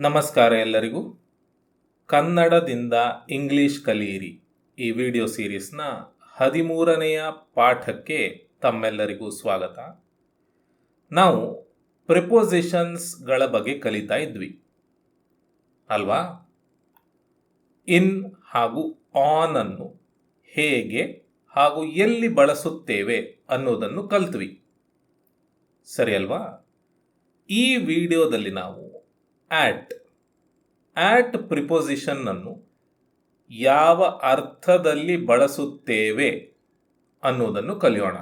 ನಮಸ್ಕಾರ ಎಲ್ಲರಿಗೂ. ಕನ್ನಡದಿಂದ ಇಂಗ್ಲಿಷ್ ಕಲಿಯಿರಿ. ಈ ವಿಡಿಯೋ ಸೀರೀಸ್ನ ಹದಿಮೂರನೆಯ ಪಾಠಕ್ಕೆ ತಮ್ಮೆಲ್ಲರಿಗೂ ಸ್ವಾಗತ. ನಾವು ಪ್ರಿಪೋಸಿಷನ್ಸ್ಗಳ ಬಗ್ಗೆ ಕಲಿತಾ ಇದ್ವಿ. ಅಲ್ವಾ? ಇನ್ ಹಾಗೂ ಆನ್ ಅನ್ನು ಹೇಗೆ ಹಾಗೂ ಎಲ್ಲಿ ಬಳಸುತ್ತೇವೆ ಅನ್ನೋದನ್ನು ಕಲ್ತ್ವಿ. ಸರಿ ಅಲ್ವಾ? ಈ ವಿಡಿಯೋದಲ್ಲಿ ನಾವು ಆಟ್ ಆಟ್ ಪ್ರಿಪೊಸಿಷನ್ ಅನ್ನು ಯಾವ ಅರ್ಥದಲ್ಲಿ ಬಳಸುತ್ತೇವೆ ಅನ್ನೋದನ್ನು ಕಲಿಯೋಣ.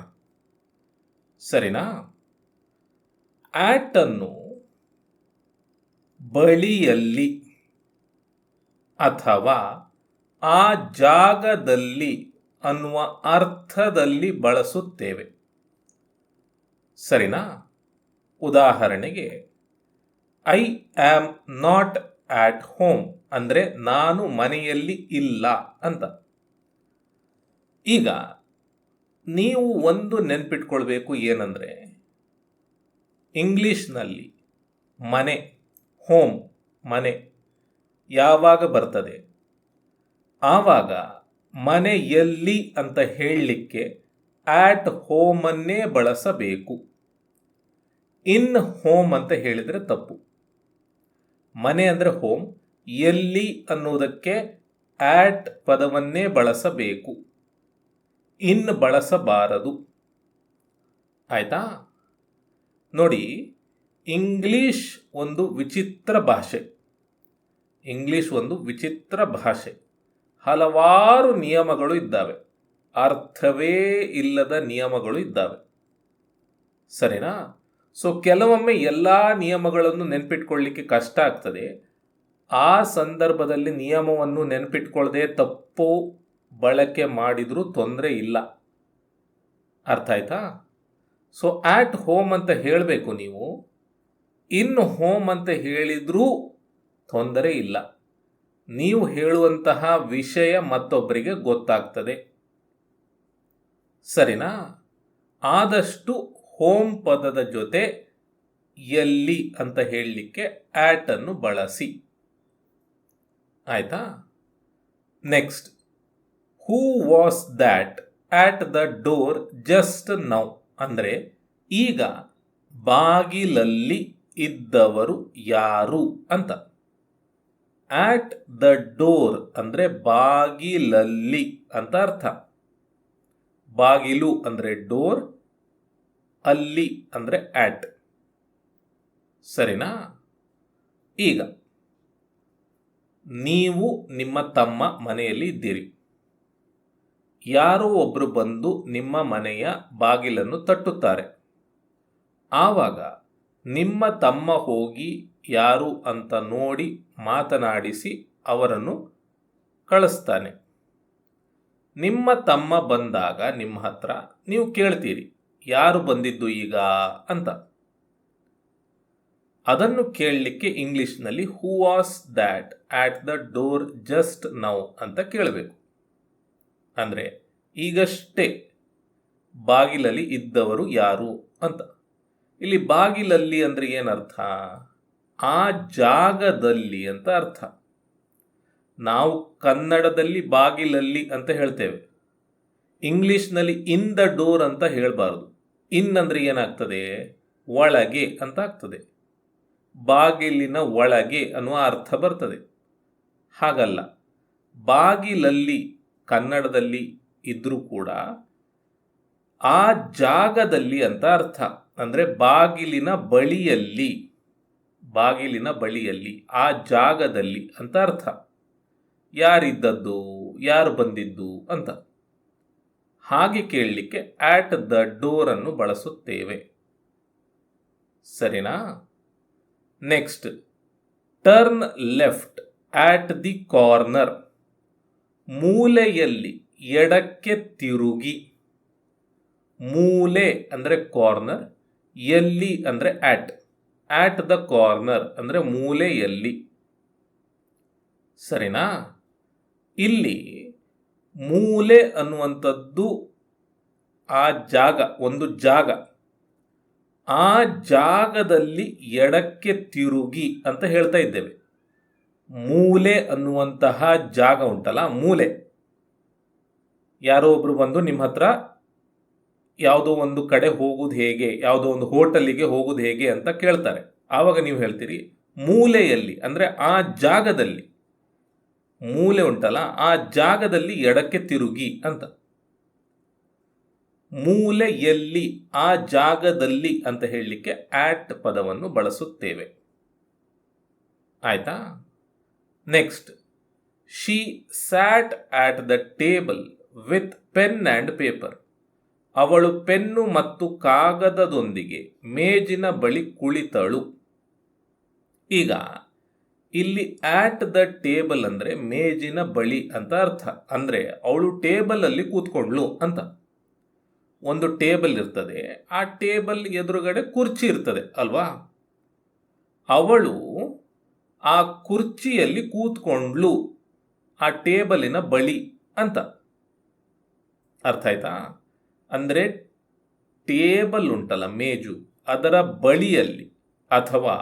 ಸರಿನಾ? ಆಟ್ ಅನ್ನು ಬಳಿಯಲ್ಲಿ ಅಥವಾ ಆ ಜಾಗದಲ್ಲಿ ಅನ್ನುವ ಅರ್ಥದಲ್ಲಿ ಬಳಸುತ್ತೇವೆ. ಸರಿನಾ? ಉದಾಹರಣೆಗೆ I am not at home ಅಂದರೆ ನಾನು ಮನೆಯಲ್ಲಿ ಇಲ್ಲ ಅಂತ. ಈಗ ನೀವು ಒಂದು ನೆನ್ಪಿಟ್ಕೊಳ್ಬೇಕು ಏನಂದರೆ, ಇಂಗ್ಲೀಷ್ನಲ್ಲಿ ಮನೆ ಹೋಮ್ ಮನೆ ಯಾವಾಗ ಬರ್ತದೆ? ಆವಾಗ ಮನೆಯಲ್ಲಿ ಅಂತ ಹೇಳಲಿಕ್ಕೆ ಆಟ್ ಹೋಮನ್ನೇ ಬಳಸಬೇಕು. ಇನ್ ಹೋಮ್ ಅಂತ ಹೇಳಿದರೆ ತಪ್ಪು. ಮನೆ ಅಂದರೆ ಹೋಮ್ ಎಲ್ಲಿ ಅನ್ನುವುದಕ್ಕೆ ಆಟ್ ಪದವನ್ನೇ ಬಳಸಬೇಕು. ಇನ್ ಬಳಸಬಾರದು. ಆಯಿತಾ? ನೋಡಿ ಇಂಗ್ಲೀಷ್ ಒಂದು ವಿಚಿತ್ರ ಭಾಷೆ. ಇಂಗ್ಲೀಷ್ ಒಂದು ವಿಚಿತ್ರ ಭಾಷೆ. ಹಲವಾರು ನಿಯಮಗಳು ಇದ್ದಾವೆ. ಅರ್ಥವೇ ಇಲ್ಲದ ನಿಯಮಗಳು ಇದ್ದಾವೆ. ಸರಿನಾ? ಸೊ ಕೆಲವೊಮ್ಮೆ ಎಲ್ಲ ನಿಯಮಗಳನ್ನು ನೆನಪಿಟ್ಕೊಳ್ಳಿಕ್ಕೆ ಕಷ್ಟ ಆಗ್ತದೆ. ಆ ಸಂದರ್ಭದಲ್ಲಿ ನಿಯಮವನ್ನು ನೆನಪಿಟ್ಕೊಳ್ಳದೆ ತಪ್ಪು ಬಳಕೆ ಮಾಡಿದರೂ ತೊಂದರೆ ಇಲ್ಲ. ಅರ್ಥ ಆಯ್ತಾ? ಸೊ ಆಟ್ ಹೋಮ್ ಅಂತ ಹೇಳಬೇಕು ನೀವು. ಇನ್ ಹೋಮ್ ಅಂತ ಹೇಳಿದರೂ ತೊಂದರೆ ಇಲ್ಲ. ನೀವು ಹೇಳುವಂತಹ ವಿಷಯ ಮತ್ತೊಬ್ಬರಿಗೆ ಗೊತ್ತಾಗ್ತದೆ. ಸರಿನಾ? ಆದಷ್ಟು ಹೋಮ್ ಪದದ ಜೊತೆ ಎಲ್ಲಿ ಅಂತ ಹೇಳಲಿಕ್ಕೆ ಆಟ್ ಅನ್ನು ಬಳಸಿ. ಆಯ್ತಾ? Next who was that at the door just now ಅಂದರೆ ಈಗ ಬಾಗಿಲಲ್ಲಿ ಇದ್ದವರು ಯಾರು ಅಂತ. ಆಟ್ ದ ಡೋರ್ ಅಂದರೆ ಬಾಗಿಲಲ್ಲಿ ಅಂತ ಅರ್ಥ. ಬಾಗಿಲು ಅಂದರೆ ಡೋರ್ ಅಲ್ಲಿ ಅಂದರೆ ಆಟ್ ಸರಿನಾ? ಈಗ, ನೀವು ನಿಮ್ಮ ತಮ್ಮ ಮನೆಯಲ್ಲಿ ಇದ್ದೀರಿ. ಯಾರೋ ಒಬ್ಬರು ಬಂದು ನಿಮ್ಮ ಮನೆಯ ಬಾಗಿಲನ್ನು ತಟ್ಟುತ್ತಾರೆ. ಆವಾಗ, ನಿಮ್ಮ ತಮ್ಮ ಹೋಗಿ ಯಾರು ಅಂತ ನೋಡಿ ಮಾತನಾಡಿಸಿ ಅವರನ್ನು ಕಳಿಸ್ತಾನೆ. ನಿಮ್ಮ ತಮ್ಮ ಬಂದಾಗ ನಿಮ್ಮ ಹತ್ರ ನೀವು ಕೇಳ್ತೀರಿ. ಯಾರು ಬಂದಿದ್ದು ಈಗ ಅಂತ. ಅದನ್ನು ಕೇಳಲಿಕ್ಕೆ ಇಂಗ್ಲಿಷ್ನಲ್ಲಿ who was that at the door just now ಅಂತ ಕೇಳಬೇಕು. ಅಂದರೆ ಈಗಷ್ಟೇ ಬಾಗಿಲಲ್ಲಿ ಇದ್ದವರು ಯಾರು ಅಂತ. ಇಲ್ಲಿ ಬಾಗಿಲಲ್ಲಿ ಅಂದರೆ ಏನರ್ಥ? ಆ ಜಾಗದಲ್ಲಿ ಅಂತ ಅರ್ಥ. ನಾವು ಕನ್ನಡದಲ್ಲಿ ಬಾಗಿಲಲ್ಲಿ ಅಂತ ಹೇಳ್ತೇವೆ. ಇಂಗ್ಲಿಷ್ನಲ್ಲಿ ಇನ್ ದ ಡೋರ್ ಅಂತ ಹೇಳಬಾರ್ದು. ಇನ್ ಅಂದರೆ ಏನಾಗ್ತದೆ? ಒಳಗೆ ಅಂತ ಆಗ್ತದೆ ಬಾಗಿಲಿನ ಒಳಗೆ ಅನ್ನುವ ಅರ್ಥ ಬರ್ತದೆ. ಹಾಗಲ್ಲ. ಬಾಗಿಲಲ್ಲಿ, ಕನ್ನಡದಲ್ಲಿ ಇದ್ರೂ ಕೂಡ ಆ ಜಾಗದಲ್ಲಿ ಅಂತ ಅರ್ಥ. ಅಂದರೆ ಬಾಗಿಲಿನ ಬಳಿಯಲ್ಲಿ ಬಾಗಿಲಿನ ಬಳಿಯಲ್ಲಿ, ಆ ಜಾಗದಲ್ಲಿ ಅಂತ ಅರ್ಥ. ಯಾರಿದ್ದದ್ದು? ಯಾರು ಬಂದಿದ್ದು? ಅಂತ. ಹಾಗೆ ಕೇಳಲಿಕ್ಕೆ ಆಟ್ ದ ಅನ್ನು ಬಳಸುತ್ತೇವೆ. ಸರಿನಾ? Next turn left at the corner ಮೂಲೆಯಲ್ಲಿ ಎಡಕ್ಕೆ ತಿರುಗಿ. ಮೂಲೆ ಅಂದರೆ ಕಾರ್ನರ್ ಎಲ್ಲಿ ಅಂದರೆ ಆಟ್ ಆಟ್ ದ ಕಾರ್ನರ್ ಅಂದರೆ ಮೂಲೆಯಲ್ಲಿ. ಸರಿನಾ? ಇಲ್ಲಿ ಮೂಲೆ ಅನ್ನುವಂಥದ್ದು ಆ ಜಾಗ, ಒಂದು ಜಾಗ. ಆ ಜಾಗದಲ್ಲಿ ಎಡಕ್ಕೆ ತಿರುಗಿ ಅಂತ ಹೇಳ್ತಾ ಇದ್ದೇವೆ. ಮೂಲೆ ಅನ್ನುವಂತಹ ಜಾಗ ಉಂಟಲ್ಲ, ಮೂಲೆ. ಯಾರೋ ಒಬ್ರು ಬಂದು ನಿಮ್ಮ ಹತ್ರ ಯಾವುದೋ ಒಂದು ಕಡೆ ಹೋಗೋದು ಹೇಗೆ, ಯಾವುದೋ ಒಂದು ಹೋಟೆಲಿಗೆ ಹೋಗೋದು ಹೇಗೆ ಅಂತ ಕೇಳ್ತಾರೆ. ಆವಾಗ ನೀವು ಹೇಳ್ತೀರಿ, ಮೂಲೆಯಲ್ಲಿ, ಅಂದರೆ ಆ ಜಾಗದಲ್ಲಿ. ಮೂಲೆ ಉಂಟಲ್ಲ, ಆ ಜಾಗದಲ್ಲಿ ಎಡಕ್ಕೆ ತಿರುಗಿ ಅಂತ. ಮೂಲೆಯಲ್ಲಿ ಆ ಜಾಗದಲ್ಲಿ ಅಂತ ಹೇಳಲಿಕ್ಕೆ ಆಟ್ ಪದವನ್ನು ಬಳಸುತ್ತೇವೆ. ಆಯ್ತಾ? Next she sat at the table with pen and paper ಅವಳು ಪೆನ್ನು ಮತ್ತು ಕಾಗದದೊಂದಿಗೆ ಮೇಜಿನ ಬಳಿ ಕುಳಿತಳು. ಈಗ ಇಲ್ಲಿ ಆಟ್ ದ ಟೇಬಲ್ ಅಂದರೆ ಮೇಜಿನ ಬಳಿ ಅಂತ ಅರ್ಥ. ಅಂದರೆ ಅವಳು ಟೇಬಲಲ್ಲಿ ಕೂತ್ಕೊಂಡ್ಲು ಅಂತ. ಒಂದು ಟೇಬಲ್ ಇರ್ತದೆ, ಆ ಟೇಬಲ್ ಎದುರುಗಡೆ ಕುರ್ಚಿ ಇರ್ತದೆ ಅಲ್ವಾ? ಅವಳು ಆ ಕುರ್ಚಿಯಲ್ಲಿ ಕೂತ್ಕೊಂಡ್ಲು ಆ ಟೇಬಲಿನ ಬಳಿ ಅಂತ. ಅರ್ಥ ಆಯ್ತಾ? ಅಂದರೆ ಟೇಬಲ್ ಉಂಟಲ್ಲ ಮೇಜು, ಅದರ ಬಳಿಯಲ್ಲಿ ಅಥವಾ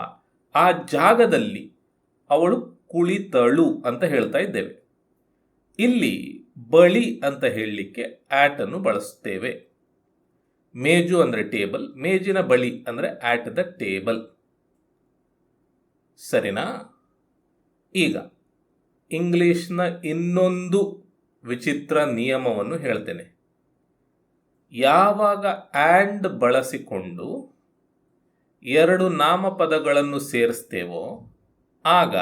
ಆ ಜಾಗದಲ್ಲಿ ಅವಳು ಕುಳಿತಳು ಅಂತ ಹೇಳ್ತಾ ಇದ್ದೇವೆ. ಇಲ್ಲಿ ಬಳಿ ಅಂತ ಹೇಳಲಿಕ್ಕೆ ಆಟ್ ಅನ್ನು ಬಳಸ್ತೇವೆ ಮೇಜು ಅಂದರೆ ಟೇಬಲ್, ಮೇಜಿನ ಬಳಿ ಅಂದರೆ ಆಟ್ ದ ಟೇಬಲ್ ಸರಿನಾ? ಈಗ ಇಂಗ್ಲಿಷ್ನ ಇನ್ನೊಂದು ವಿಚಿತ್ರ ನಿಯಮವನ್ನು ಹೇಳ್ತೇನೆ. ಯಾವಾಗ ಆ್ಯಂಡ್ ಬಳಸಿಕೊಂಡು ಎರಡು ನಾಮಪದಗಳನ್ನು ಸೇರಿಸ್ತೇವೋ ಆಗ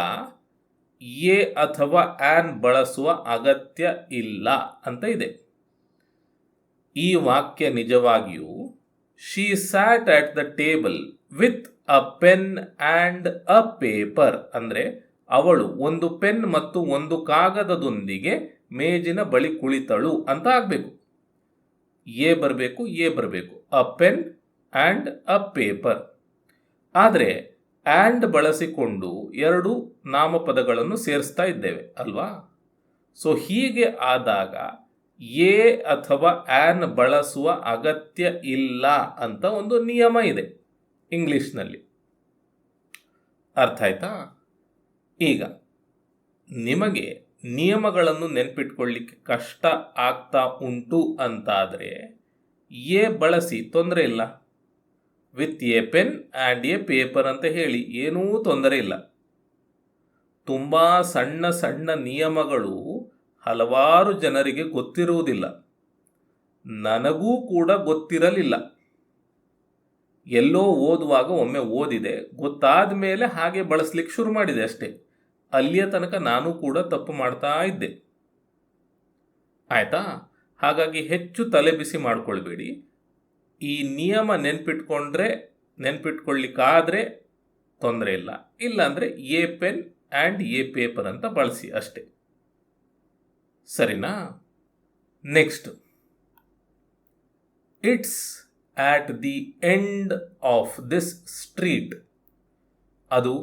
ಎ ಅಥವಾ ಆ್ಯನ್ ಬಳಸುವ ಅಗತ್ಯ ಇಲ್ಲ ಅಂತ ಇದೆ. ಈ ವಾಕ್ಯ ನಿಜವಾಗಿಯೂ she sat at the table with a pen and a paper ಅಂದರೆ, ಅವಳು ಒಂದು ಪೆನ್ ಮತ್ತು ಒಂದು ಕಾಗದದೊಂದಿಗೆ ಮೇಜಿನ ಬಳಿ ಕುಳಿತಳು ಅಂತ ಆಗಬೇಕು. ಎ ಬರಬೇಕು ಎ ಬರಬೇಕು. A pen and a paper ಆದರೆ ಆ್ಯಂಡ್ ಬಳಸಿಕೊಂಡು ಎರಡು ನಾಮಪದಗಳನ್ನು ಸೇರಿಸ್ತಾ ಇದ್ದೇವೆ, ಅಲ್ವಾ? ಸೊ ಹೀಗೆ ಆದಾಗ ಎ ಅಥವಾ ಆ್ಯನ್ ಬಳಸುವ ಅಗತ್ಯ ಇಲ್ಲ ಅಂತ ಒಂದು ನಿಯಮ ಇದೆ ಇಂಗ್ಲೀಷ್ನಲ್ಲಿ. ಅರ್ಥ ಆಯ್ತಾ? ಈಗ ನಿಮಗೆ ನಿಯಮಗಳನ್ನು ನೆನ್ಪಿಟ್ಕೊಳ್ಳಿಕ್ಕೆ ಕಷ್ಟ ಆಗ್ತಾ ಉಂಟು ಅಂತಾದರೆ ಎ ಬಳಸಿ ತೊಂದರೆ ಇಲ್ಲ. With a pen and a paper ಅಂತ ಹೇಳಿ, ಏನೂ ತೊಂದರೆ ಇಲ್ಲ. ತುಂಬ ಸಣ್ಣ ಸಣ್ಣ ನಿಯಮಗಳು ಹಲವಾರು ಜನರಿಗೆ ಗೊತ್ತಿರುವುದಿಲ್ಲ. ನನಗೂ ಕೂಡ ಗೊತ್ತಿರಲಿಲ್ಲ. ಎಲ್ಲೋ ಓದುವಾಗ ಒಮ್ಮೆ ಓದಿದೆ, ಗೊತ್ತಾದ ಮೇಲೆ ಹಾಗೆ ಬಳಸ್ಲಿಕ್ಕೆ ಶುರು ಮಾಡಿದೆ ಅಷ್ಟೇ. ಅಲ್ಲಿಯ ತನಕ ನಾನು ಕೂಡ ತಪ್ಪು ಮಾಡ್ತಾ ಇದ್ದೆ. ಆಯಿತಾ? ಹಾಗಾಗಿ ಹೆಚ್ಚು ತಲೆ ಬಿಸಿ ಮಾಡ್ಕೊಳ್ಬೇಡಿ. ಈ ನಿಯಮ ನೆನ್ಪಿಟ್ಕೊಂಡ್ರೆ, ನೆನ್ಪಿಟ್ಕೊಳ್ಳಿಕ್ಕಾದರೆ ತೊಂದರೆ ಇಲ್ಲ. ಇಲ್ಲಾಂದರೆ a pen and a paper ಅಂತ ಬಳಸಿ ಅಷ್ಟೇ. ಸರಿನಾ? Next. It's at the end of this street. ಅದು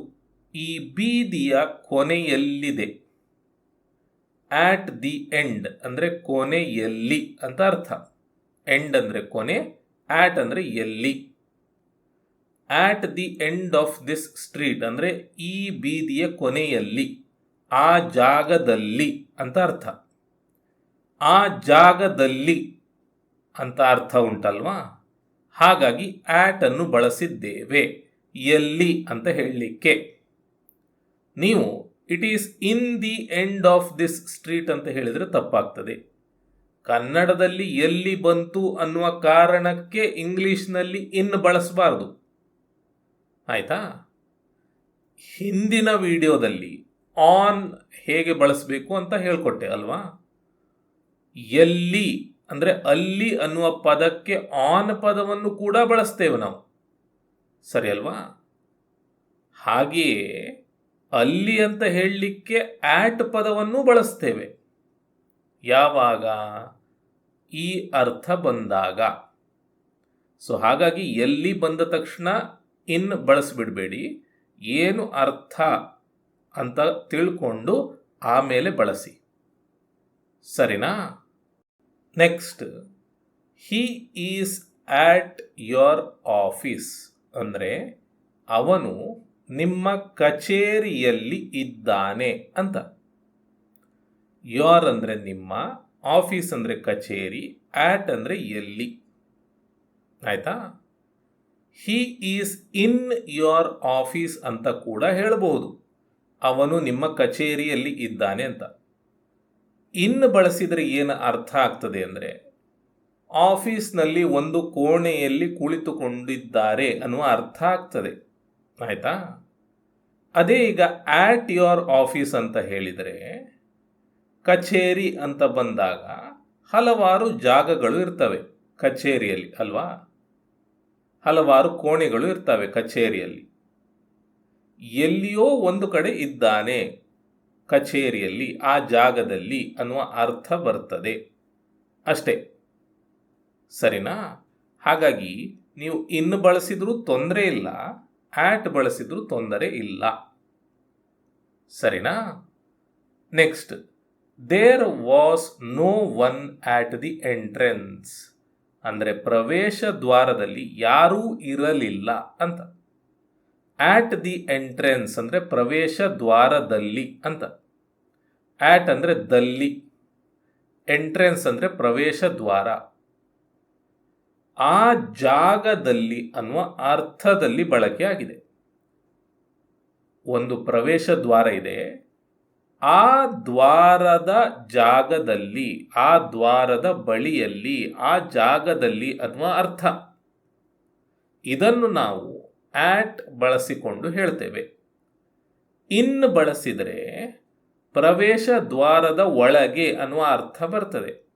ಈ ಬೀದಿಯ ಕೊನೆಯಲ್ಲಿದೆ. ಆಟ್ ದಿ ಎಂಡ್ ಅಂದರೆ ಕೊನೆಯಲ್ಲಿ ಅಂತ ಅರ್ಥ. ಎಂಡ್ ಅಂದರೆ ಕೊನೆ ಆಟ್ ಅಂದರೆ ಎಲ್ಲಿ? At the end of this street ಅಂದರೆ ಈ ಬೀದಿಯ ಕೊನೆಯಲ್ಲಿ, ಆ ಜಾಗದಲ್ಲಿ ಅಂತ ಅರ್ಥ. ಆ ಜಾಗದಲ್ಲಿ ಅಂತ ಅರ್ಥ ಉಂಟಲ್ವಾ? ಹಾಗಾಗಿ ಆಟ್ ಅನ್ನು ಬಳಸಿದ್ದೇವೆ. ಎಲ್ಲಿ ಅಂತ ಹೇಳಲಿಕ್ಕೆ. ನೀವು it is in the end of this street ಅಂತ ಹೇಳಿದರೆ ತಪ್ಪಾಗ್ತದೆ. ಕನ್ನಡದಲ್ಲಿ ಎಲ್ಲಿ ಬಂತು ಅನ್ನುವ ಕಾರಣಕ್ಕೆ ಇಂಗ್ಲಿಷ್ನಲ್ಲಿ ಇನ್ನು ಬಳಸಬಾರ್ದು. ಆಯಿತಾ? ಹಿಂದಿನ ವಿಡಿಯೋದಲ್ಲಿ ಆನ್ ಹೇಗೆ ಬಳಸಬೇಕು ಅಂತ ಹೇಳ್ಕೊಟ್ಟೆ, ಅಲ್ವಾ? ಎಲ್ಲಿ, ಅಂದರೆ ಅಲ್ಲಿ ಅನ್ನುವ ಪದಕ್ಕೆ ಆನ್ ಪದವನ್ನು ಕೂಡ ಬಳಸ್ತೇವೆ ನಾವು. ಸರಿ ಅಲ್ವಾ? ಹಾಗೆಯೇ ಅಲ್ಲಿ ಅಂತ ಹೇಳಲಿಕ್ಕೆ ಆಟ್ ಪದವನ್ನು ಬಳಸ್ತೇವೆ. ಯಾವಾಗ? ಈ ಅರ್ಥ ಬಂದಾಗ. ಸೊ ಹಾಗಾಗಿ ಎಲ್ಲಿ ಬಂದ ತಕ್ಷಣ ಇನ್ ಬಳಸಿಬಿಡಬೇಡಿ. ಏನು ಅರ್ಥ ಅಂತ ತಿಳ್ಕೊಂಡು ಆಮೇಲೆ ಬಳಸಿ. ಸರಿನಾ? Next he is at your office ಅಂದರೆ ಅವನು ನಿಮ್ಮ ಕಚೇರಿಯಲ್ಲಿ ಇದ್ದಾನೆ ಅಂತ. ಯೋರ್ ಅಂದರೆ ನಿಮ್ಮ, ಆಫೀಸ್ ಅಂದರೆ ಕಚೇರಿ ಆಟ್ ಅಂದರೆ ಎಲ್ಲಿ? ಆಯಿತಾ? He is in your office ಅಂತ ಕೂಡ ಹೇಳ್ಬೋದು. ಅವನು ನಿಮ್ಮ ಕಚೇರಿಯಲ್ಲಿ ಇದ್ದಾನೆ ಅಂತ. ಇನ್ ಬಳಸಿದರೆ ಏನು ಅರ್ಥ ಆಗ್ತದೆ ಅಂದರೆ, ಆಫೀಸ್ನಲ್ಲಿ ಒಂದು ಕೋಣೆಯಲ್ಲಿ ಕುಳಿತುಕೊಂಡಿದ್ದಾರೆ ಅನ್ನುವ ಅರ್ಥ ಆಗ್ತದೆ. ಆಯಿತಾ? ಅದೇ ಈಗ ಆಟ್ ಯೋರ್ ಆಫೀಸ್ ಅಂತ ಹೇಳಿದರೆ ಕಚೇರಿ ಅಂತ ಬಂದಾಗ ಹಲವಾರು ಜಾಗಗಳು ಇರ್ತವೆ. ಕಚೇರಿಯಲ್ಲಿ, ಅಲ್ವಾ? ಹಲವಾರು ಕೋಣೆಗಳು ಇರ್ತವೆ ಕಚೇರಿಯಲ್ಲಿ. ಎಲ್ಲಿಯೋ ಒಂದು ಕಡೆ ಇದ್ದಾನೆ ಕಚೇರಿಯಲ್ಲಿ, ಆ ಜಾಗದಲ್ಲಿ ಅನ್ನುವ ಅರ್ಥ ಬರ್ತದೆ. ಅಷ್ಟೇ. ಸರಿನಾ? ಹಾಗಾಗಿ ನೀವು ಇನ್ನು ಬಳಸಿದರೂ ತೊಂದರೆ ಇಲ್ಲ, ಆಟ್ ಬಳಸಿದರೂ ತೊಂದರೆ ಇಲ್ಲ. ಸರಿನಾ? Next. There was no one at the entrance ಅಂದರೆ ಪ್ರವೇಶ ದ್ವಾರದಲ್ಲಿ ಯಾರೂ ಇರಲಿಲ್ಲ ಅಂತ. ಆಟ್ ದಿ ಎಂಟ್ರೆನ್ಸ್ ಅಂದರೆ ಪ್ರವೇಶ ದ್ವಾರದಲ್ಲಿ ಅಂತ. ಆಟ್ ಅಂದರೆ ದಲ್ಲಿ. ಎಂಟ್ರೆನ್ಸ್ ಅಂದರೆ ಪ್ರವೇಶ ದ್ವಾರ. ಆ ಜಾಗದಲ್ಲಿ ಅನ್ನುವ ಅರ್ಥದಲ್ಲಿ ಬಳಕೆ ಆಗಿದೆ ಒಂದು ಪ್ರವೇಶ ದ್ವಾರ ಇದೆ. ಆ ದ್ವಾರದ ಜಾಗದಲ್ಲಿ, ಆ ದ್ವಾರದ ಬಳಿಯಲ್ಲಿ, ಆ ಜಾಗದಲ್ಲಿ ಅನ್ನುವ ಅರ್ಥ. ಇದನ್ನು ನಾವು ಆಟ್ ಬಳಸಿಕೊಂಡು ಹೇಳ್ತೇವೆ. ಇನ್ ಬಳಸಿದರೆ ಪ್ರವೇಶ ದ್ವಾರದ ಒಳಗೆ ಅನ್ನುವ ಅರ್ಥ ಬರ್ತದೆ.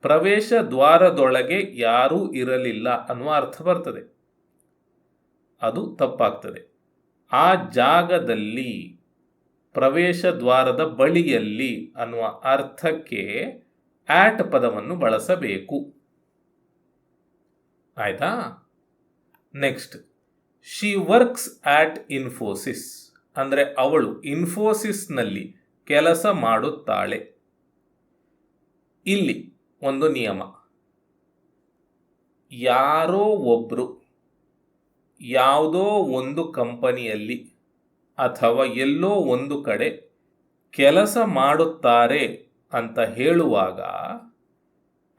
ಪ್ರವೇಶ ದ್ವಾರದೊಳಗೆ ಯಾರೂ ಇರಲಿಲ್ಲ ಅನ್ನುವ ಅರ್ಥ ಬರ್ತದೆ. ಅದು ತಪ್ಪಾಗ್ತದೆ. ಆ ಜಾಗದಲ್ಲಿ ಪ್ರವೇಶ ದ್ವಾರದ ಬಳಿಯಲ್ಲಿ ಅನ್ನುವ ಅರ್ಥಕ್ಕೆ ಆಟ್ ಪದವನ್ನು ಬಳಸಬೇಕು. ಆಯ್ತಾ? Next she works at Infosys ಅಂದರೆ ಅವಳು ಇನ್ಫೋಸಿಸ್ನಲ್ಲಿ ಕೆಲಸ ಮಾಡುತ್ತಾಳೆ. ಇಲ್ಲಿ ಒಂದು ನಿಯಮ. ಯಾರೋ ಒಬ್ಬರು ಯಾವುದೋ ಒಂದು ಕಂಪನಿಯಲ್ಲಿ ಅಥವಾ ಎಲ್ಲೋ ಒಂದು ಕಡೆ ಕೆಲಸ ಮಾಡುತ್ತಾರೆ ಅಂತ ಹೇಳುವಾಗ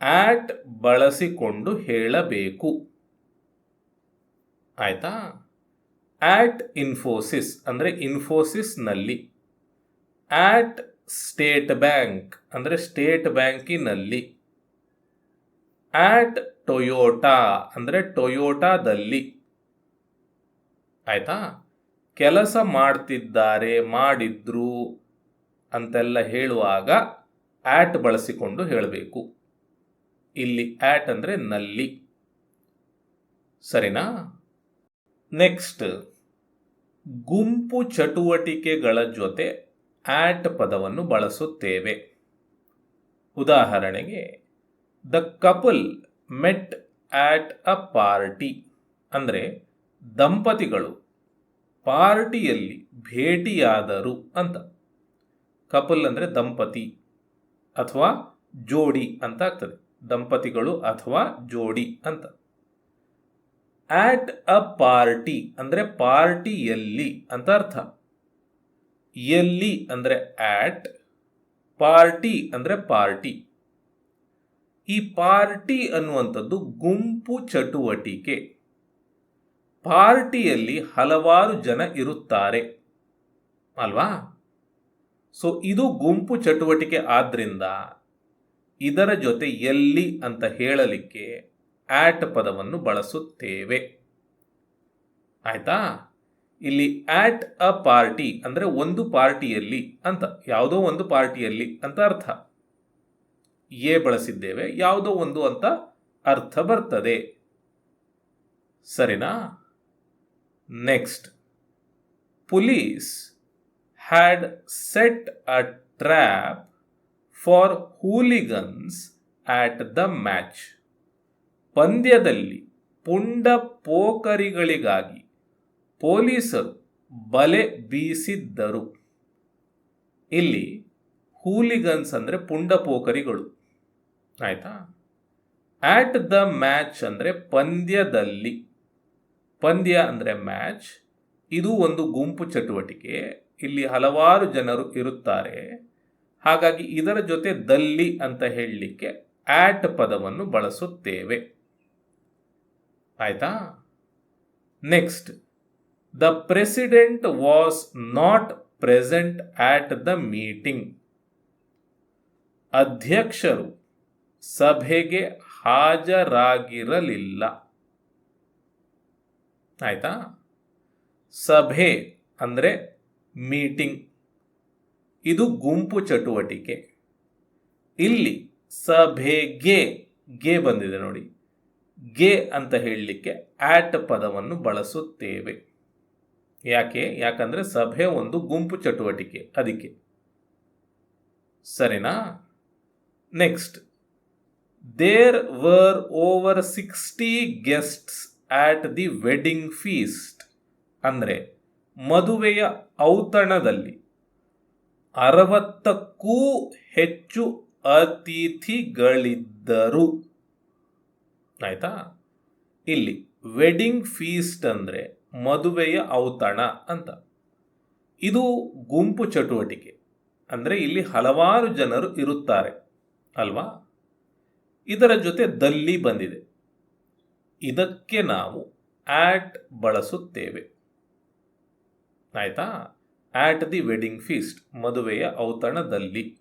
ಆಟ್ ಬಳಸಿಕೊಂಡು ಹೇಳಬೇಕು. ಆಯಿತಾ? ಆಟ್ ಇನ್ಫೋಸಿಸ್ ಅಂದರೆ ಇನ್ಫೋಸಿಸ್ನಲ್ಲಿ ಆಟ್ ಸ್ಟೇಟ್ ಬ್ಯಾಂಕ್ ಅಂದರೆ ಸ್ಟೇಟ್ ಬ್ಯಾಂಕಿನಲ್ಲಿ ಆಟ್ ಟೊಯೋಟಾ ಅಂದರೆ ಟೊಯೋಟಾದಲ್ಲಿ ಆಯ್ತಾ? ಕೆಲಸ ಮಾಡ್ತಿದ್ದಾರೆ, ಮಾಡಿದ್ರು ಅಂತೆಲ್ಲ ಹೇಳುವಾಗ ಆಟ್ ಬಳಸಿಕೊಂಡು ಹೇಳಬೇಕು. ಇಲ್ಲಿ ಆಟ್ ಅಂದರೆ ನಲ್ಲಿ. ಸರಿನಾ? ನೆಕ್ಸ್ಟ್ ಗುಂಪು ಚಟುವಟಿಕೆಗಳ ಜೊತೆ ಆಟ್ ಪದವನ್ನು ಬಳಸುತ್ತೇವೆ. ಉದಾಹರಣೆಗೆ the couple met at a party ಅಂದರೆ ದಂಪತಿಗಳು ಪಾರ್ಟಿಯಲ್ಲಿ ಭೇಟಿಯಾದರು ಅಂತ. ಕಪಲ್ ಅಂದರೆ ದಂಪತಿ ಅಥವಾ ಜೋಡಿ ಅಂತ ಆಗ್ತದೆ. ದಂಪತಿಗಳು ಅಥವಾ ಜೋಡಿ ಅಂತ. ಆಟ್ ಅ ಪಾರ್ಟಿ ಅಂದರೆ ಪಾರ್ಟಿಯಲ್ಲಿ ಅಂತ ಅರ್ಥ. ಎಲ್ಲಿ ಅಂದರೆ ಆಟ್ ಪಾರ್ಟಿ ಅಂದರೆ ಪಾರ್ಟಿ. ಈ ಪಾರ್ಟಿ ಅನ್ನುವಂಥದ್ದು ಗುಂಪು ಚಟುವಟಿಕೆ. ಪಾರ್ಟಿಯಲ್ಲಿ ಹಲವಾರು ಜನ ಇರುತ್ತಾರೆ. ಅಲ್ವಾ? ಸೊ ಇದು ಗುಂಪು ಚಟುವಟಿಕೆ ಆದ್ದರಿಂದ ಇದರ ಜೊತೆ ಎಲ್ಲಿ ಅಂತ ಹೇಳಲಿಕ್ಕೆ ಆಟ್ ಪದವನ್ನು ಬಳಸುತ್ತೇವೆ. ಆಯ್ತಾ? ಇಲ್ಲಿ ಆಟ್ ಅ ಪಾರ್ಟಿ ಅಂದರೆ ಒಂದು ಪಾರ್ಟಿಯಲ್ಲಿ ಅಂತ, ಯಾವುದೋ ಒಂದು ಪಾರ್ಟಿಯಲ್ಲಿ ಅಂತ ಅರ್ಥ. ಎ ಬಳಸಿದ್ದೇವೆ, ಯಾವುದೋ ಒಂದು ಅಂತ ಅರ್ಥ ಬರ್ತದೆ. ಸರಿನಾ? Next police had set a trap for hooligans at the match ಪಂದ್ಯದಲ್ಲಿ ಪುಂಡ ಪೋಕರಿಗಳಿಗಾಗಿ ಪೊಲೀಸರು ಬಲೆ ಬೀಸಿದ್ದರು. ಇಲ್ಲಿ ಹೂಲಿಗನ್ಸ್ ಅಂದರೆ ಪುಂಡ ಪೋಕರಿಗಳು. ಆಯಿತಾ? ಆಟ್ ದ ಮ್ಯಾಚ್ ಅಂದರೆ ಪಂದ್ಯದಲ್ಲಿ. ಪಂದ್ಯ ಅಂದರೆ ಮ್ಯಾಚ್, ಇದು ಒಂದು ಗುಂಪು ಚಟುವಟಿಕೆ, ಇಲ್ಲಿ ಹಲವಾರು ಜನರು ಇರುತ್ತಾರೆ. ಹಾಗಾಗಿ ಇದರ ಜೊತೆ ದಲ್ಲಿ ಅಂತ ಹೇಳಲಿಕ್ಕೆ ಆಟ್ ಪದವನ್ನು ಬಳಸುತ್ತೇವೆ. ಆಯಿತಾ? Next the president was not present at the meeting ಅಧ್ಯಕ್ಷರು ಸಭೆಗೆ ಹಾಜರಾಗಿರಲಿಲ್ಲ. ಆಯ್ತಾ ಸಭೆ ಅಂದರೆ ಮೀಟಿಂಗ್. ಇದು ಗುಂಪು ಚಟುವಟಿಕೆ. ಇಲ್ಲಿ ಸಭೆಗೆ ಗೆ ಬಂದಿದೆ ನೋಡಿ. ಗೆ ಅಂತ ಹೇಳಲಿಕ್ಕೆ ಆಟ್ ಪದವನ್ನು ಬಳಸುತ್ತೇವೆ. ಯಾಕೆ? ಯಾಕಂದರೆ ಸಭೆ ಒಂದು ಗುಂಪು ಚಟುವಟಿಕೆ. ಅದಕ್ಕೆ. ಸರಿನಾ? Next there were over sixty guests at the wedding feast ಅಂದರೆ ಮದುವೆಯ ಔತಣದಲ್ಲಿ ಅರವತ್ತಕ್ಕೂ ಹೆಚ್ಚು ಅತಿಥಿಗಳಿದ್ದರು. ಆಯಿತಾ? ಇಲ್ಲಿ ವೆಡ್ಡಿಂಗ್ ಫೀಸ್ಟ್ ಅಂದರೆ ಮದುವೆಯ ಔತಣ ಅಂತ. ಇದು ಗುಂಪು ಚಟುವಟಿಕೆ, ಅಂದರೆ ಇಲ್ಲಿ ಹಲವಾರು ಜನರು ಇರುತ್ತಾರೆ, ಅಲ್ವಾ? ಇದರ ಜೊತೆ ದಲ್ಲಿ ಬಂದಿದೆ. ಇದಕ್ಕೆ ನಾವು ಆಟ್ ಬಳಸುತ್ತೇವೆ. ಆಯಿತಾ? ಆಟ್ ದಿ ವೆಡ್ಡಿಂಗ್ ಫೀಸ್ಟ್ ಮದುವೆಯ ಔತಣದಲ್ಲಿ.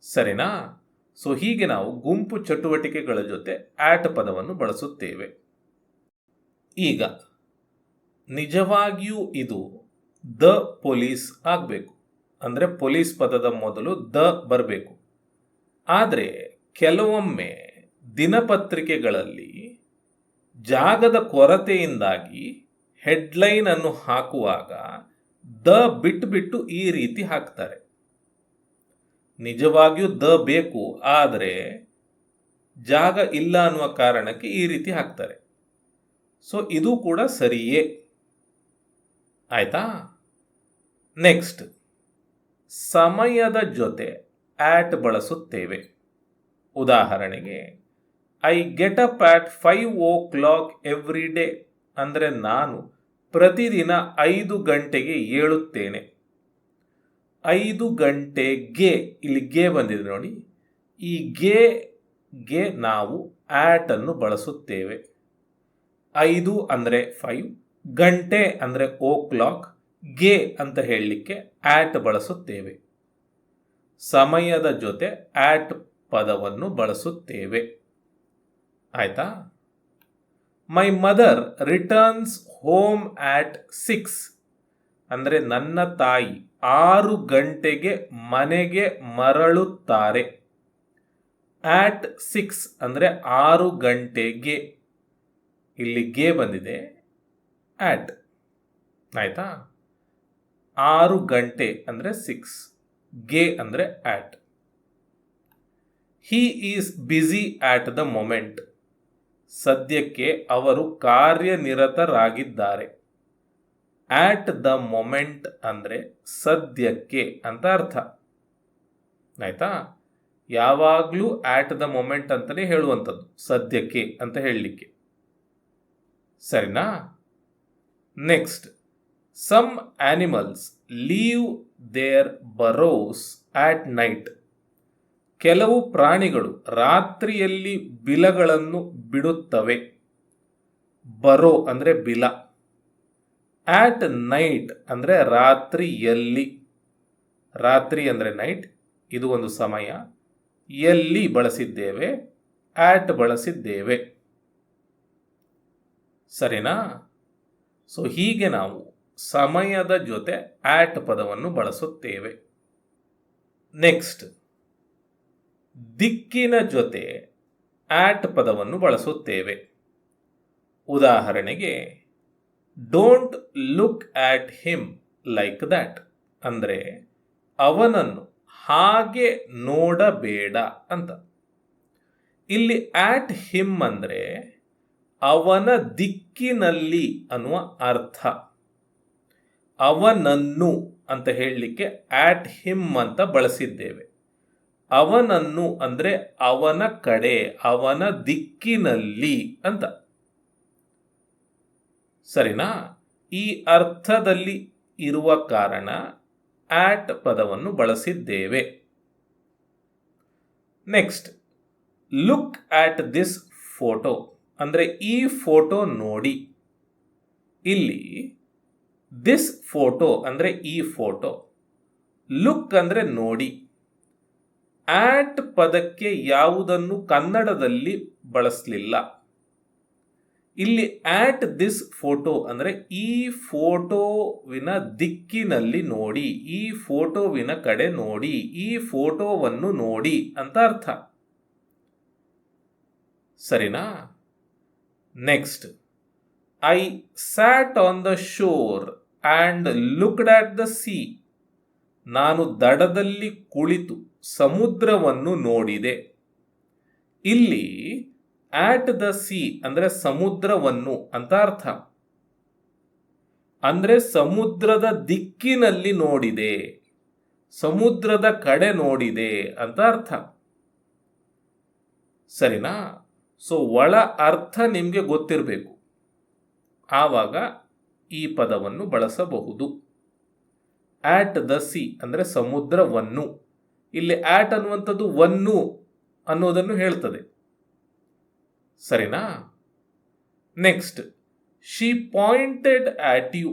ಸರಿನಾ? ಸೊ ಹೀಗೆ ನಾವು ಗುಂಪು ಚಟುವಟಿಕೆಗಳ ಜೊತೆ ಆಟ್ ಪದವನ್ನು ಬಳಸುತ್ತೇವೆ. ಈಗ, ನಿಜವಾಗಿಯೂ ಇದು ದ ಪೊಲೀಸ್ ಆಗಬೇಕು. ಅಂದರೆ ಪೊಲೀಸ್ ಪದದ ಮೊದಲು ದ ಬರಬೇಕು. ಆದರೆ, ಕೆಲವೊಮ್ಮೆ ದಿನಪತ್ರಿಕೆಗಳಲ್ಲಿ ಜಾಗದ ಕೊರತೆಯಿಂದಾಗಿ ಹೆಡ್ಲೈನ್ ಅನ್ನು ಹಾಕುವಾಗ ದ ಬಿಟ್ಟು ಈ ರೀತಿ ಹಾಕ್ತಾರೆ. ನಿಜವಾಗಿಯೂ ದ ಬೇಕು, ಆದರೆ ಜಾಗ ಇಲ್ಲ ಅನ್ನುವ ಕಾರಣಕ್ಕೆ ಈ ರೀತಿ ಹಾಕ್ತಾರೆ. ಸೊ, ಇದು ಕೂಡ ಸರಿಯೇ. ಆಯ್ತಾ? ನೆಕ್ಸ್ಟ್, ಸಮಯದ ಜೊತೆ ಆಟ್ ಬಳಸುತ್ತೇವೆ. ಉದಾಹರಣೆಗೆ I get up at five o'clock every day ಅಂದರೆ ನಾನು ಪ್ರತಿದಿನ ಐದು ಗಂಟೆಗೆ ಏಳುತ್ತೇನೆ. ಐದು ಗಂಟೆಗೆ ಇಲ್ಲಿ ಗೆ ಬಂದಿದೆ ನೋಡಿ. ಈ ಗೆ ಗೆ ನಾವು ಆಟ್ ಅನ್ನು ಬಳಸುತ್ತೇವೆ. ಐದು ಅಂದರೆ ಫೈವ್ ಗಂಟೆ ಅಂದರೆ ಓ ಕ್ಲಾಕ್ಗೆ ಅಂತ ಹೇಳಲಿಕ್ಕೆ ಆಟ್ ಬಳಸುತ್ತೇವೆ. ಸಮಯದ ಜೊತೆ ಆಟ್ ಪದವನ್ನು ಬಳಸುತ್ತೇವೆ. ಆಯ್ತಾ? My mother returns home at six ಅಂದರೆ ನನ್ನ ತಾಯಿ ಆರು ಗಂಟೆಗೆ ಮನೆಗೆ ಮರಳುತ್ತಾರೆ. ಆಟ್ ಸಿಕ್ಸ್ ಅಂದರೆ ಆರು ಗಂಟೆಗೆ. ಇಲ್ಲಿ ಗೆ ಬಂದಿದೆ. ಆಟ್ ಆಯ್ತಾ? ಆರು ಗಂಟೆ ಅಂದರೆ ಸಿಕ್ಸ್ಗೆ ಅಂದರೆ at he is busy at the moment ಸದ್ಯಕ್ಕೆ ಅವರು ಕಾರ್ಯನಿರತರಾಗಿದ್ದಾರೆ. ಆಟ್ ದ ಮೊಮೆಂಟ್ ಅಂದರೆ ಸದ್ಯಕ್ಕೆ ಅಂತ ಅರ್ಥ. ಆಯಿತಾ? ಯಾವಾಗಲೂ ಆಟ್ ದ ಮೊಮೆಂಟ್ ಅಂತಲೇ ಹೇಳುವಂಥದ್ದು, ಸದ್ಯಕ್ಕೆ ಅಂತ ಹೇಳಲಿಕ್ಕೆ. ಸರಿನಾ? Next some animals leave their burrows at night ಕೆಲವು ಪ್ರಾಣಿಗಳು ರಾತ್ರಿಯಲ್ಲಿ ಬಿಲಗಳನ್ನು ಬಿಡುತ್ತವೆ. ಬರೋ ಅಂದರೆ ಬಿಲ. ಆಟ್ ನೈಟ್ ಅಂದರೆ ರಾತ್ರಿಯಲ್ಲಿ. ರಾತ್ರಿ ಅಂದರೆ ನೈಟ್ ಇದು ಒಂದು ಸಮಯ. ಎಲ್ಲಿ ಬಳಸಿದ್ದೇವೆ? ಆಟ್ ಬಳಸಿದ್ದೇವೆ. ಸರಿನಾ? ಸೊ ಹೀಗೆ ನಾವು ಸಮಯದ ಜೊತೆ ಆಟ್ ಪದವನ್ನು ಬಳಸುತ್ತೇವೆ. ನೆಕ್ಸ್ಟ್ ದಿಕ್ಕಿನ ಜೊತೆ ಆಟ್ ಪದವನ್ನು ಬಳಸುತ್ತೇವೆ. ಉದಾಹರಣೆಗೆ don't look at him like that ಅಂದರೆ, ಅವನನ್ನು ಹಾಗೆ ನೋಡಬೇಡ ಅಂತ. ಇಲ್ಲಿ ಆಟ್ ಹಿಮ್ ಅಂದರೆ, ಅವನ ದಿಕ್ಕಿನಲ್ಲಿ ಅನ್ನುವ ಅರ್ಥ. ಅವನನ್ನು ಅಂತ ಹೇಳಲಿಕ್ಕೆ ಆಟ್ ಹಿಮ್ ಅಂತ ಬಳಸಿದ್ದೇವೆ. ಅವನನ್ನು ಅಂದರೆ ಅವನ ಕಡೆ, ಅವನ ದಿಕ್ಕಿನಲ್ಲಿ ಅಂತ. ಸರಿನಾ? ಈ ಅರ್ಥದಲ್ಲಿ ಇರುವ ಕಾರಣ ಆಟ್ ಪದವನ್ನು ಬಳಸಿದ್ದೇವೆ. Next look at this photo ಅಂದರೆ ಈ ಫೋಟೋ ನೋಡಿ. ಇಲ್ಲಿ ದಿಸ್ ಫೋಟೋ ಅಂದರೆ ಈ ಫೋಟೋ ಲುಕ್ ಅಂದರೆ ನೋಡಿ. ಆಟ್ ಪದಕ್ಕೆ ಯಾವುದನ್ನು ಕನ್ನಡದಲ್ಲಿ ಬಳಸಲಿಲ್ಲ. ಇಲ್ಲಿ ಆಟ್ ದಿಸ್ ಫೋಟೋ ಅಂದರೆ ಈ ಫೋಟೋವಿನ ದಿಕ್ಕಿನಲ್ಲಿ ನೋಡಿ, ಈ ಫೋಟೋವಿನ ಕಡೆ ನೋಡಿ, ಈ ಫೋಟೋವನ್ನು ನೋಡಿ ಅಂತ ಅರ್ಥ. ಸರಿನಾ? Next. I sat on the shore and looked at the sea ನಾನು ದಡದಲ್ಲಿ ಕುಳಿತು ಸಮುದ್ರವನ್ನು ನೋಡಿದೆ. ಇಲ್ಲಿ ಆಟ್ ದ ಸಿ ಅಂದರೆ ಸಮುದ್ರವನ್ನು ಅಂತ ಅರ್ಥ. ಅಂದರೆ ಸಮುದ್ರದ ದಿಕ್ಕಿನಲ್ಲಿ ನೋಡಿದೆ. ಸಮುದ್ರದ ಕಡೆ ನೋಡಿದೆ ಅಂತ ಅರ್ಥ. ಸರಿನಾ? ಸೊ ಒಳ ಅರ್ಥ ನಿಮಗೆ ಗೊತ್ತಿರಬೇಕು. ಆವಾಗ ಈ ಪದವನ್ನು ಬಳಸಬಹುದು. ಆಟ್ ದ ಸಿ ಅಂದರೆ ಸಮುದ್ರವನ್ನು. ಇಲ್ಲಿ ಆಟ್ ಅನ್ನುವಂಥದ್ದು ಒನ್ನು ಅನ್ನೋದನ್ನು ಹೇಳ್ತದೆ. ಸರಿನಾ? Next she pointed at you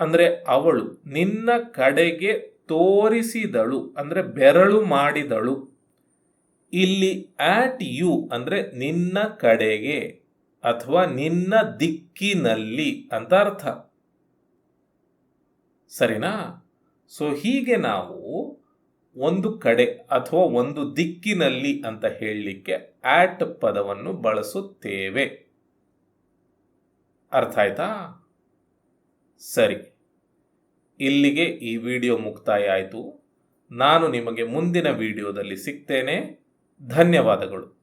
ಅಂದರೆ ಅವಳು ನಿನ್ನ ಕಡೆಗೆ ತೋರಿಸಿದಳು, ಅಂದರೆ ಬೆರಳು ಮಾಡಿದಳು. ಇಲ್ಲಿ ಆಟ್ ಯು ಅಂದರೆ ನಿನ್ನ ಕಡೆಗೆ ಅಥವಾ ನಿನ್ನ ದಿಕ್ಕಿನಲ್ಲಿ ಅಂತ ಅರ್ಥ. ಸರಿನಾ? ಸೊ ಹೀಗೆ ನಾವು ಒಂದು ಕಡೆ ಅಥವಾ ಒಂದು ದಿಕ್ಕಿನಲ್ಲಿ ಅಂತ ಹೇಳಲಿಕ್ಕೆ ಆಟ್ ಪದವನ್ನು ಬಳಸುತ್ತೇವೆ. ಅರ್ಥ ಆಯ್ತಾ? ಸರಿ. ಇಲ್ಲಿಗೆ ಈ ವಿಡಿಯೋ ಮುಕ್ತಾಯ ಆಯಿತು. ನಾನು ನಿಮಗೆ ಮುಂದಿನ ವಿಡಿಯೋದಲ್ಲಿ ಸಿಗ್ತೇನೆ. ಧನ್ಯವಾದಗಳು.